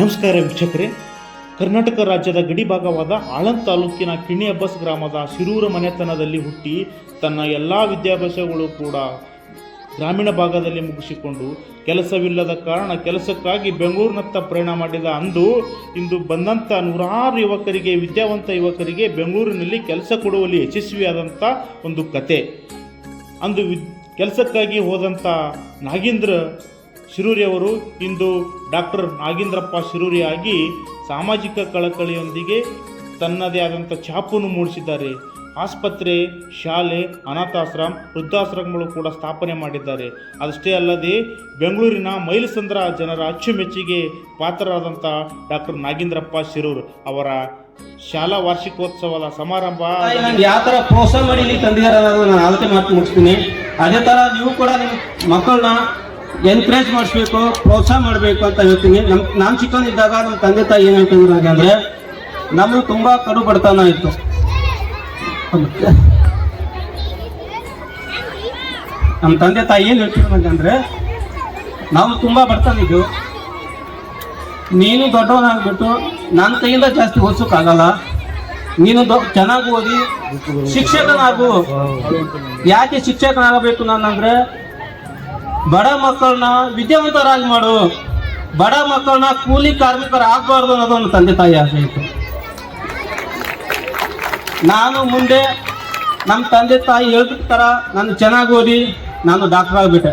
ನಮಸ್ಕಾರ ವೀಕ್ಷಕರೇ. ಕರ್ನಾಟಕ ರಾಜ್ಯದ ಗಡಿ ಭಾಗವಾದ ತಾಲೂಕಿನ ಕಿಣಿಯಬ್ಬಸ್ ಗ್ರಾಮದ ಶಿರೂರ ಮನೆತನದಲ್ಲಿ ಹುಟ್ಟಿ ತನ್ನ ಎಲ್ಲ ವಿದ್ಯಾಭ್ಯಾಸಗಳು ಕೂಡ ಗ್ರಾಮೀಣ ಭಾಗದಲ್ಲಿ ಮುಗಿಸಿಕೊಂಡು ಕೆಲಸವಿಲ್ಲದ ಕಾರಣ ಕೆಲಸಕ್ಕಾಗಿ ಬೆಂಗಳೂರಿನತ್ತ ಪ್ರಯಾಣ ಮಾಡಿದ ಅಂದು ಇಂದು ಬಂದಂಥ ನೂರಾರು ಯುವಕರಿಗೆ, ವಿದ್ಯಾವಂತ ಯುವಕರಿಗೆ ಬೆಂಗಳೂರಿನಲ್ಲಿ ಕೆಲಸ ಕೊಡುವಲ್ಲಿ ಯಶಸ್ವಿಯಾದಂಥ ಒಂದು ಕತೆ. ಅಂದು ವಿದ್, ಕೆಲಸಕ್ಕಾಗಿ ಹೋದಂಥ ನಾಗೇಂದ್ರ ಶಿರೂರಿ ಅವರು ಇಂದು ಡಾಕ್ಟರ್ ನಾಗೇಂದ್ರಪ್ಪ ಶಿರೂರಿ ಆಗಿ ಸಾಮಾಜಿಕ ಕಳಕಳಿಯೊಂದಿಗೆ ತನ್ನದೇ ಆದಂಥ ಛಾಪನ್ನು ಮೂಡಿಸಿದ್ದಾರೆ. ಆಸ್ಪತ್ರೆ ಶಾಲೆ ಅನಾಥಾಶ್ರಮ ವೃದ್ಧಾಶ್ರಮಗಳು ಕೂಡ ಸ್ಥಾಪನೆ ಮಾಡಿದ್ದಾರೆ. ಅದಷ್ಟೇ ಅಲ್ಲದೆ ಬೆಂಗಳೂರಿನ ಮೈಲಸಂದ್ರ ಜನರ ಅಚ್ಚುಮೆಚ್ಚಿಗೆ ಪಾತ್ರರಾದಂಥ ಡಾಕ್ಟರ್ ನಾಗೇಂದ್ರಪ್ಪ ಶಿರೂರ್ ಅವರ ಶಾಲಾ ವಾರ್ಷಿಕೋತ್ಸವದ ಸಮಾರಂಭ ಯಾವ ಥರ ಪ್ರೋತ್ಸಾಹ ಮಾಡಿ ಇಲ್ಲಿ ತಂದಿದ್ದಾರೆ ಅನ್ನೋದು ನಾನು ಆಲೋಚನೆ ಮಾತು ಮುಗಿಸ್ತೀನಿ. ಅದೇ ತರ ನೀವು ಕೂಡ ನಿಮ್ಮ ಮಕ್ಕಳನ್ನ ಎನ್ಕರೇಜ್ ಮಾಡಿಸ್ಬೇಕು, ಪ್ರೋತ್ಸಾಹ ಮಾಡಬೇಕು ಅಂತ ಹೇಳ್ತೀನಿ. ನಮ್, ನಾನು ಚಿಕ್ಕವನಿದ್ದಾಗ ನಮ್ಮ ತಂದೆ ತಾಯಿ ಏನ್ ಹೇಳ್ತಿದ್ರು ನನಗೆ ಅಂದ್ರೆ, ನಮ್ದು ತುಂಬಾ ಕಡು ಬಡತನ ಇತ್ತು. ನಮ್ಮ ತಂದೆ ತಾಯಿ ಏನ್ ಹೇಳ್ತಿದ್ರು ನನಗೆ ಅಂದ್ರೆ, ನಾವು ತುಂಬಾ ಇದ್ದು ನೀನು ದೊಡ್ಡವನಾಗ್ಬಿಟ್ಟು ನನ್ನ ಕೈಯಿಂದ ಜಾಸ್ತಿ ಓದಿಸೋಕ್ಕಾಗಲ್ಲ ನೀನು ಚೆನ್ನಾಗಿ ಓದಿ, ಶಿಕ್ಷಕನಾಗು. ಯಾಕೆ ಶಿಕ್ಷಕನಾಗಬೇಕು ನಾನು ನಾನಂದ್ರೆ ಬಡ ಮಕ್ಕಳನ್ನ ವಿದ್ಯಾವಂತರಾಗಿ ಮಾಡು. ಬಡ ಮಕ್ಕಳನ್ನ ಕೂಲಿ ಕಾರ್ಮಿಕರು ಆಗ್ಬಾರ್ದು ಅನ್ನೋದು ನನ್ನ ತಂದೆ ತಾಯಿ ಆಸೆ ಇತ್ತು. ನಾನು ಮುಂದೆ ನಮ್ಮ ತಂದೆ ತಾಯಿ ಹೇಳ್ತಿರ್ತಾರ ನಾನು ಚೆನ್ನಾಗಿ ಓದಿ ನಾನು ಡಾಕ್ಟರ್ ಆಗಿಬಿಟ್ಟೆ.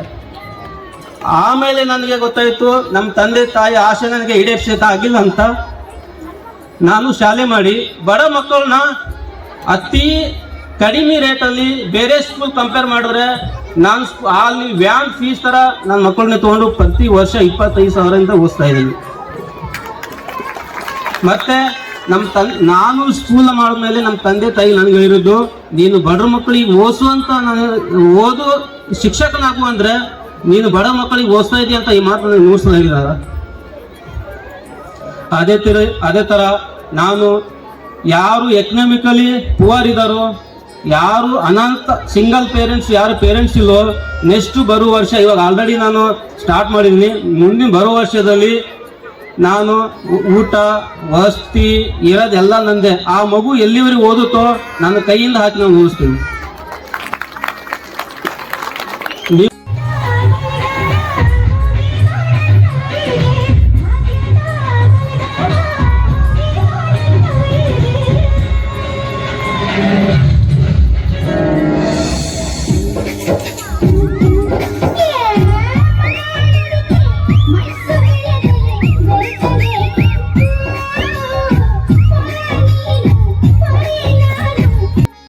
ಆಮೇಲೆ ನನಗೆ ಗೊತ್ತಾಯಿತು ನಮ್ಮ ತಂದೆ ತಾಯಿ ಆಸೆ ನನಗೆ ಈಡೇರಿಸಿದ ಆಗಿಲ್ಲ ಅಂತ ನಾನು ಶಾಲೆ ಮಾಡಿ ಬಡ ಮಕ್ಕಳನ್ನ ಅತಿ ಕಡಿಮೆ ರೇಟಲ್ಲಿ ಬೇರೆ ಸ್ಕೂಲ್ ಕಂಪೇರ್ ಮಾಡಿದ್ರೆ ನಾನು ಅಲ್ಲಿ ವ್ಯಾನ್ ಫೀಸ್ ಥರ ನನ್ನ ಮಕ್ಕಳನ್ನ ತೊಗೊಂಡು ಪ್ರತಿ ವರ್ಷ ಇಪ್ಪತ್ತೈದು ಸಾವಿರದಿಂದ ಓದಿಸ್ತಾ ಇದ್ದೀನಿ. ಮತ್ತೆ ನಮ್ಮ ತನ್ ನಾನು ಸ್ಕೂಲ್ ಮಾಡಿದ್ಮೇಲೆ ನಮ್ಮ ತಂದೆ ತಾಯಿ ನನಗೆ ಹೇಳಿದ್ದು ನೀನು ಬಡ ಮಕ್ಕಳಿಗೆ ಓದಿಸುವಂತ ನಾನು ಓದು ಶಿಕ್ಷಕನಾಗು ಅಂದರೆ ನೀನು ಬಡ ಮಕ್ಕಳಿಗೆ ಓದಿಸ್ತಾ ಇದೀಯ ಅಂತ ಈ ಮಾತು ನನಗೆ ನೋಡ್ಸ್ತಾ ಹೇಳಿದಾರ ಅದೇ ತರ ಅದೇ ಥರ ನಾನು ಯಾರು ಎಕನಾಮಿಕಲಿ ಪುವರ್ ಇದ್ದಾರೋ ಯಾರು ಅನಂತ ಸಿಂಗಲ್ ಪೇರೆಂಟ್ಸ್, ಯಾರು ಪೇರೆಂಟ್ಸ್ ಇಲ್ಲೋ ನೆಕ್ಸ್ಟ್ ಬರುವ ವರ್ಷ, ಇವಾಗ ಆಲ್ರೆಡಿ ನಾನು ಸ್ಟಾರ್ಟ್ ಮಾಡಿದ್ದೀನಿ. ಮುಂದಿನ ಬರುವ ವರ್ಷದಲ್ಲಿ ನಾನು ಊಟ, ವಸತಿ ಇರೋದೆಲ್ಲ ನಂದೆ. ಆ ಮಗು ಎಲ್ಲಿವರೆಗೆ ಓದುತ್ತೋ ನನ್ನ ಕೈಯಿಂದ ಹಾಕಿ ನಾನು ಓದಿಸ್ತೀನಿ.